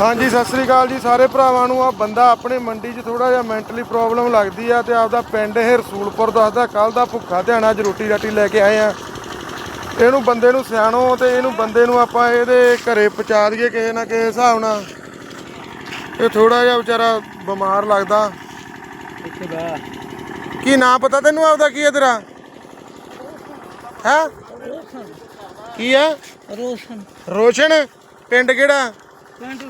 ਹਾਂਜੀ ਸਤਿ ਸ੍ਰੀ ਅਕਾਲ ਜੀ ਸਾਰੇ ਭਰਾਵਾਂ ਨੂੰ। ਆ ਬੰਦਾ ਆਪਣੇ ਮੰਡੀ 'ਚ ਥੋੜਾ ਜਿਹਾ ਮੈਂਟਲੀ ਪ੍ਰੋਬਲਮ ਲੱਗਦੀ ਆ ਤੇ ਆਪਦਾ ਪਿੰਡ ਇਹ ਰਸੂਲਪੁਰ ਦੱਸਦਾ ਕੱਲ ਦਾ ਭੁੱਖਾ ਧਿਆਣਾ ਅੱਜ ਰੋਟੀ ਰਾਟੀ ਲੈ ਕੇ ਆਏ ਆ। ਇਹਨੂੰ ਬੰਦੇ ਨੂੰ ਸਿਆਣੋ ਤੇ ਇਹਨੂੰ ਬੰਦੇ ਨੂੰ ਆਪਾਂ ਇਹਦੇ ਘਰੇ ਪਹੁੰਚਾ ਦਈਏ ਕਿਸੇ ਨਾ ਕਿਸੇ ਹਿਸਾਬ ਨਾਲ। ਇਹ ਥੋੜਾ ਜਿਹਾ ਵਿਚਾਰਾ ਬਿਮਾਰ ਲੱਗਦਾ। ਇੱਥੇ ਬੈ ਕੀ ਨਾਂ ਪਤਾ ਤੈਨੂੰ ਆਪਦਾ ਕੀ ਹੈ ਤੇਰਾ? ਹੈ? ਕੀ ਆ? ਰੋਸ਼ਨ। ਰੋਸ਼ਨ? ਪਿੰਡ ਕਿਹੜਾ? ਪਿੰਡ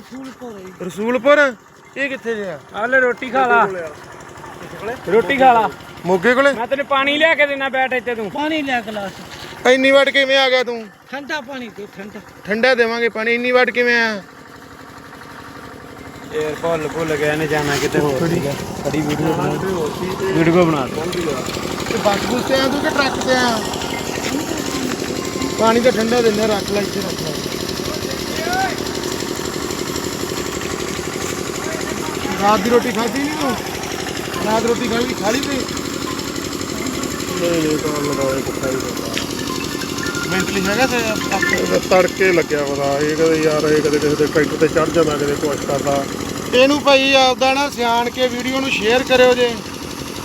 ਰਸੂਲਪੁਰ ਇਹ ਕਿੱਥੇ ਜਿਆ ਆਲੇ ਰੋਟੀ ਖਾ ਲਾ। ਰੋਟੀ ਖਾ ਲਾ। ਮੋਗੇ ਕੋਲੇ? ਮੈਂ ਤੈਨੂੰ ਪਾਣੀ ਲਿਆ ਕੇ ਦੇਣਾ ਬੈਠ ਇੱਥੇ ਤੂੰ। ਪਾਣੀ ਲਿਆ ਗਲਾਸ। ਇੰਨੀ ਵਾਟ ਕਿਵੇਂ ਆ ਗਿਆ ਤੂੰ? ਠੰਡਾ ਪਾਣੀ ਦੇ ਠੰਡਾ। ਠੰਡਾ ਦੇਵਾਂਗੇ ਪਾਣੀ ਇੰਨੀ ਵਾਟ ਕਿਵੇਂ ਆ? ਯਾਰ ਭੁੱਲ ਭੁੱਲ ਗਏ ਨੇ ਜਾਣਾ ਕਿਤੇ ਹੋਰ ਖੜੀ ਵੀਡੀਓ ਬਣਾ ਵੀਡੀਓ ਬਣਾ ਤੇ ਬੱਸ ਬੁੱਸ ਤੇ ਆ ਤੂੰ ਕਿ ਟਰੱਕ ਤੇ ਆ? ਪਾਣੀ ਤਾਂ ਠੰਡਾ ਦਿੰਦੇ ਰੱਖ ਲੈ ਇੱਥੇ ਰੱਖ ਲੈ ਰਾਤ ਦੀ ਰੋਟੀ ਖਾਧੀ ਨਹੀਂ ਤੂੰ? ਰਾਤ ਰੋਟੀ ਖਾ ਲਈ ਖਾ ਲਈ ਤੇ? ਨਹੀਂ ਨਹੀਂ ਤਾਂ ਲਗਾਵੇ ਕੁੱਤਾ ਹੀ ਮੈਂਟਲੀ ਹੈਗਾ ਤੇ ਇਹਦਾ ਤੜਕੇ ਲੱਗਿਆ ਪਤਾ ਇਹ ਕਦੇ ਯਾਰ ਇਹ ਕਦੇ ਕਿਸੇ ਦੇ ਟਰੈਕਟਰ ਤੇ ਚੜ ਜਾਂਦਾ ਕਦੇ ਕੁਛ ਕਰਦਾ। ਇਹਨੂੰ ਭਾਈ ਆਪਦਾ ਨਾ ਸਿਆਣ ਕੇ ਵੀਡੀਓ ਨੂੰ ਸ਼ੇਅਰ ਕਰਿਓ ਜੇ।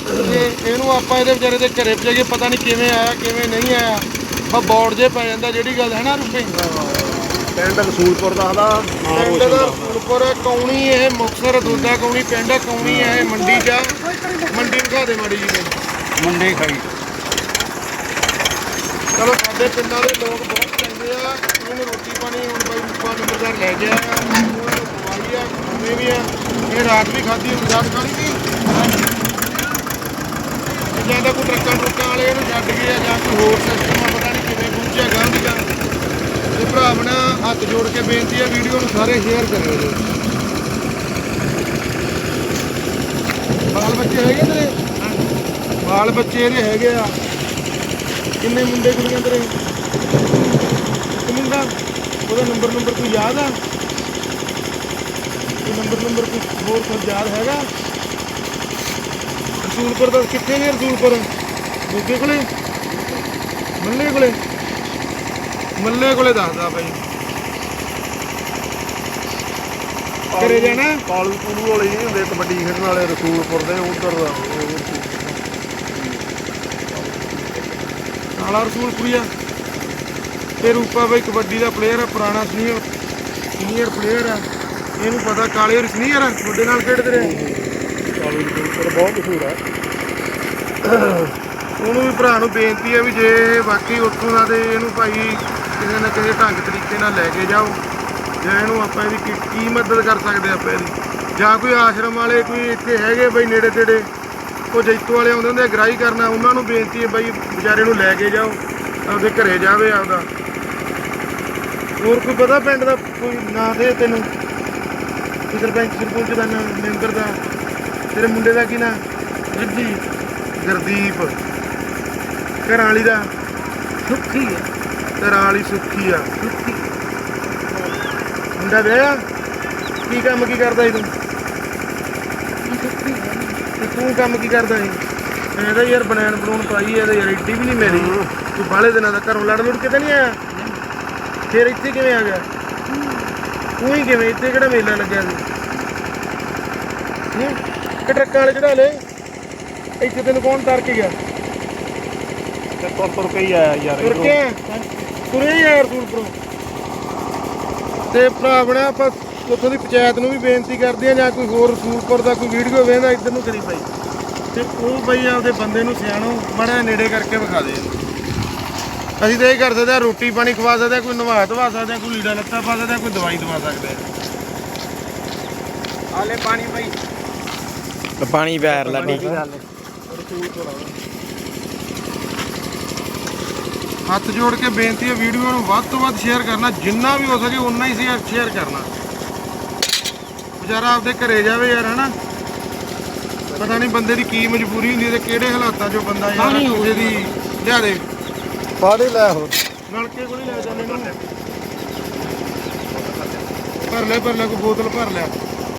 ਤੇ ਇਹਨੂੰ ਆਪਾਂ ਇਹਦੇ ਵਿਚਾਰੇ ਦੇ ਘਰੇ ਪਜਾਈਏ ਪਤਾ ਨਹੀਂ ਕਿਵੇਂ ਆਇਆ ਕਿਵੇਂ ਨਹੀਂ ਆਇਆ। ਬਾ ਬੋਰਡ ਜੇ ਪੈ ਜਾਂਦਾ ਜਿਹੜੀ ਗੱਲ ਹੈ ਨਾ ਰੁਪਏ ਪਿੰਡ ਰਸੂਲਪੁਰ ਦਾ ਆਦਾ ਪਿੰਡ ਦਾ। ਫੁੱਲਪੁਰ ਕੌਣੀ ਇਹ ਮੁਕਸਰ ਦੂਜਾ ਕੌਣੀ ਪਿੰਡ ਕੌਣੀ ਹੈ ਇਹ ਮੰਡੀ ਚ ਆ। ਮੰਡੀ ਵਿਖਾ ਦੇ ਮਾੜੀ ਜੀ ਨੇ ਮੁੰਡੇ ਖਾਈ। ਚਲੋ ਸਾਡੇ ਪਿੰਡਾਂ ਦੇ ਲੋਕ ਬਹੁਤ ਚੰਗੇ ਆ। ਇਹਨੂੰ ਰੋਟੀ ਪਾਣੀ ਹੁਣ ਬਾਈ ਮੁੱਪਾ ਨੰਬਰਦਾਰ ਲੈ ਗਿਆ ਉਹਨਾਂ ਖਵਾਈ ਆ ਖਾਣੇ ਵੀ ਆ। ਇਹ ਰਾਤ ਵੀ ਖਾਧੀ ਹੁਣ ਰਾਤ ਖਾਣੀ ਸੀ ਜਾਂ ਤਾਂ ਕੋਈ ਟਰੱਕਾਂ ਟਰੁੱਕਾਂ ਵਾਲੇ ਇਹਨੂੰ ਛੱਡ ਗਏ ਆ ਜਾਂ ਕੋਈ ਹੋਰ ਸਿਸਟਮ ਆ ਪਤਾ ਨਹੀਂ ਕਿਵੇਂ ਪਹੁੰਚਿਆ ਗਾਂ ਦੀ ਗਾਂ ਤੇ ਭਰਾ ਬਣਾ ਹੱਥ ਜੋੜ ਕੇ ਬੇਨਤੀ ਆ ਵੀਡੀਓ ਨੂੰ ਸਾਰੇ ਸ਼ੇਅਰ ਕਰਿਓ ਜੀ। ਬਾਲ ਬੱਚੇ ਹੈਗੇ ਤੇਰੇ? ਬਾਲ ਬੱਚੇ ਇਹਦੇ ਹੈਗੇ ਆ। ਕਿੰਨੇ ਮੁੰਡੇ ਕੁੜੀਆਂ ਤੇਰੇ? ਮੁੰਡਾ, ਉਹਦਾ ਨੰਬਰ ਨੰਬਰ ਕੋਈ ਯਾਦ ਆ? ਕੋਈ ਨੰਬਰ ਨੰਬਰ ਕੋਈ ਹੋਰ ਕੋਈ ਯਾਦ ਹੈਗਾ? ਰਸੂਲਪੁਰ ਦਾ ਕਿੱਥੇ ਨੇ ਰਸੂਲਪੁਰ? ਮੋਗੇ ਕੋਲੇ? ਮੱਲੇ ਕੋਲੇ? ਮੱਲੇ ਕੋਲੇ ਦੱਸਦਾ ਭਾਈ ਘਰੇ ਜਾਣਾ? ਕਾਲੂ ਕੂਲੂ ਵਾਲੇ ਨਹੀਂ ਹੁੰਦੇ ਕਬੱਡੀ ਖੇਡਣ ਵਾਲੇ ਰਸੂਲਪੁਰ ਦੇ ਉਧਰ ਕਾਲਾ ਰਸੂਲਪੁਰੀਆ। ਤੇ ਰੂਪਾ ਬਾਈ ਕਬੱਡੀ ਦਾ ਪਲੇਅਰ ਆ ਪੁਰਾਣਾ ਸੀਨੀਅਰ ਸੀਨੀਅਰ ਪਲੇਅਰ ਆ। ਇਹਨੂੰ ਪਤਾ ਕਾਲੇ ਹੋਰ ਸੀਨੀਅਰ ਆ ਤੁਹਾਡੇ ਨਾਲ ਖੇਡਦੇ ਰਹੇ। ਕਾਲੂ ਰਸੂਲਪੁਰ ਬਹੁਤ ਮਸ਼ਹੂਰ ਆ। ਉਹਨੂੰ ਵੀ ਭਰਾ ਨੂੰ ਬੇਨਤੀ ਹੈ ਵੀ ਜੇ ਵਾਕਈ ਉੱਥੋਂ ਦਾ ਤੇ ਇਹਨੂੰ ਭਾਈ ਕਿਸੇ ਨਾ ਕਿਸੇ ਢੰਗ ਤਰੀਕੇ ਨਾਲ ਲੈ ਕੇ ਜਾਓ। ਜਾਂ ਇਹਨੂੰ ਆਪਾਂ ਇਹਦੀ ਕੀ- ਕੀ ਮਦਦ ਕਰ ਸਕਦੇ ਆਪਾਂ ਇਹਦੀ? ਜਾਂ ਕੋਈ ਆਸ਼ਰਮ ਵਾਲੇ ਕੋਈ ਇੱਥੇ ਹੈਗੇ ਬਈ ਨੇੜੇ ਤੇੜੇ? ਉਹ ਜੈਤੋ ਵਾਲੇ ਆਉਂਦੇ ਹੁੰਦੇ ਆ ਗ੍ਰਾਈ ਕਰਨਾ ਉਹਨਾਂ ਨੂੰ ਬੇਨਤੀ ਹੈ ਬਈ ਵਿਚਾਰੇ ਨੂੰ ਲੈ ਕੇ ਜਾਓ ਆਪਦੇ ਘਰੇ ਜਾਵੇ ਆਪਦਾ। ਹੋਰ ਕੋਈ ਪਤਾ ਪਿੰਡ ਦਾ ਕੋਈ ਨਾਂ ਦੇ ਤੈਨੂੰ? ਕੋਈ ਸਰਪੰਚ ਸਰਪੰਚ ਦਾ ਨਾਂ ਮੈਂਬਰ ਦਾ? ਤੇਰੇ ਮੁੰਡੇ ਦਾ ਕੀ ਨਾਂ? ਜੱਜੀ ਗੁਰਦੀਪ। ਘਰਾਂ ਵਾਲੀ ਦਾ? ਸੁੱਖੀ ਹੈ। ਘਰਾਂ ਵਾਲੀ ਸੁੱਖੀ ਆ। ਸੁੱਖੀ। ਮੁੰਡਾ ਵਿਆਹਿਆ? ਕੀ ਕੰਮ ਕੀ ਕਰਦਾ ਸੀ ਤੂੰ? ਤੇ ਤੂੰ ਕੰਮ ਕੀ ਕਰਦਾ ਸੀ? ਇਹਦਾ ਯਾਰ ਬਨੈਣ ਬਣਾਉਣ ਪਾਈ ਇਹਦਾ ਯਾਰ ਏਡੀ ਵੀ ਨਹੀਂ ਮੇਰੀ। ਤੂੰ ਬਾਹਲੇ ਦਿਨਾਂ ਦਾ ਘਰੋਂ ਲੜ ਲੁੜ ਕਿਤੇ ਨਹੀਂ ਆਇਆ? ਫਿਰ ਇੱਥੇ ਕਿਵੇਂ ਆ ਗਿਆ? ਤੂੰ ਹੀ ਕਿਵੇਂ ਇੱਥੇ ਕਿਹੜਾ ਮੇਲਾ ਲੱਗਿਆ ਸੀ? ਹੂੰ? ਕਿ ਟਰੱਕਾਂ ਵਾਲੇ ਚੜਾ ਲਏ। ਇੱਥੇ ਤੈਨੂੰ ਕੌਣ ਤਰ ਕੇ ਗਿਆ? ਤੇ ਤੁਰ ਤੁਰ ਕੇ ਹੀ ਆਇਆ ਯਾਰ ਤੁਰ। ਕੇ ਤੁਰੇ ਹੀ ਆ ਰਸੂਲਪੁਰੋਂ ਤੇ ਭਰਾ ਬਣਾ ਆਪਾਂ ਉੱਥੋਂ ਦੀ ਪੰਚਾਇਤ ਨੂੰ ਵੀ ਬੇਨਤੀ ਕਰਦੇ ਆ ਜਾਂ ਕੋਈ ਹੋਰ ਰਸੂਲਪੁਰ ਦਾ ਕੋਈ ਵੀਡੀਓ ਵੇਖਦਾ ਇੱਧਰ ਨੂੰ ਕਰੀ ਬਾਈ। ਤੇ ਉਹ ਬਈ ਆਪਦੇ ਬੰਦੇ ਨੂੰ ਸਿਆਣੋ ਬੜਾ ਨੇੜੇ ਕਰਕੇ ਵਿਖਾ ਦੇ। ਅਸੀਂ ਤਾਂ ਇਹ ਕਰ ਸਕਦੇ ਆ ਰੋਟੀ ਪਾਣੀ ਖਵਾ ਸਕਦੇ ਆ ਕੋਈ ਨਵਾ ਧਵਾ ਸਕਦੇ ਆ ਕੋਈ ਲੀੜਾ ਲੱਤਾ ਪਾ ਸਕਦੇ ਆ ਕੋਈ ਦਵਾਈ ਦਵਾ ਸਕਦੇ ਆ ਆਲੇ ਪਾਣੀ ਭਾਈ ਪਾਣੀ ਪੈਰ ਲੱਡੀ ਹੱਥ ਜੋੜ ਕੇ ਬੇਨਤੀ ਹੈ ਵੀਡੀਓ ਨੂੰ ਵੱਧ ਤੋਂ ਵੱਧ ਸ਼ੇਅਰ ਕਰਨਾ ਜਿੰਨਾ ਵੀ ਹੋ ਸਕੇ ਉਨਾ ਹੀ ਸ਼ੇਅਰ ਕਰਨਾ। ਵਿਚਾਰਾ ਆਪਦੇ ਘਰੇ ਜਾਵੇ ਯਾਰ ਹਨਾ? ਪਤਾ ਨਹੀਂ ਬੰਦੇ ਦੀ ਕੀ ਮਜਬੂਰੀ ਹੁੰਦੀ ਹੈ ਤੇ ਕਿਹੜੇ ਹਾਲਾਤਾਂ 'ਚੋਂ ਬੰਦਾ ਯਾਰ ਹੋ ਕਿਸੇ ਦੀ ਲਿਆ ਦੇ। ਪਾਣੀ ਲੈ ਹੋਰ ਨਲਕੇ ਕੋਲ ਹੀ ਲੈ ਜਾਂਦੇ ਨੂੰ। ਭਰ ਲੈ ਭਰ ਲੈ ਕੋਈ ਬੋਤਲ ਭਰ ਲਿਆ।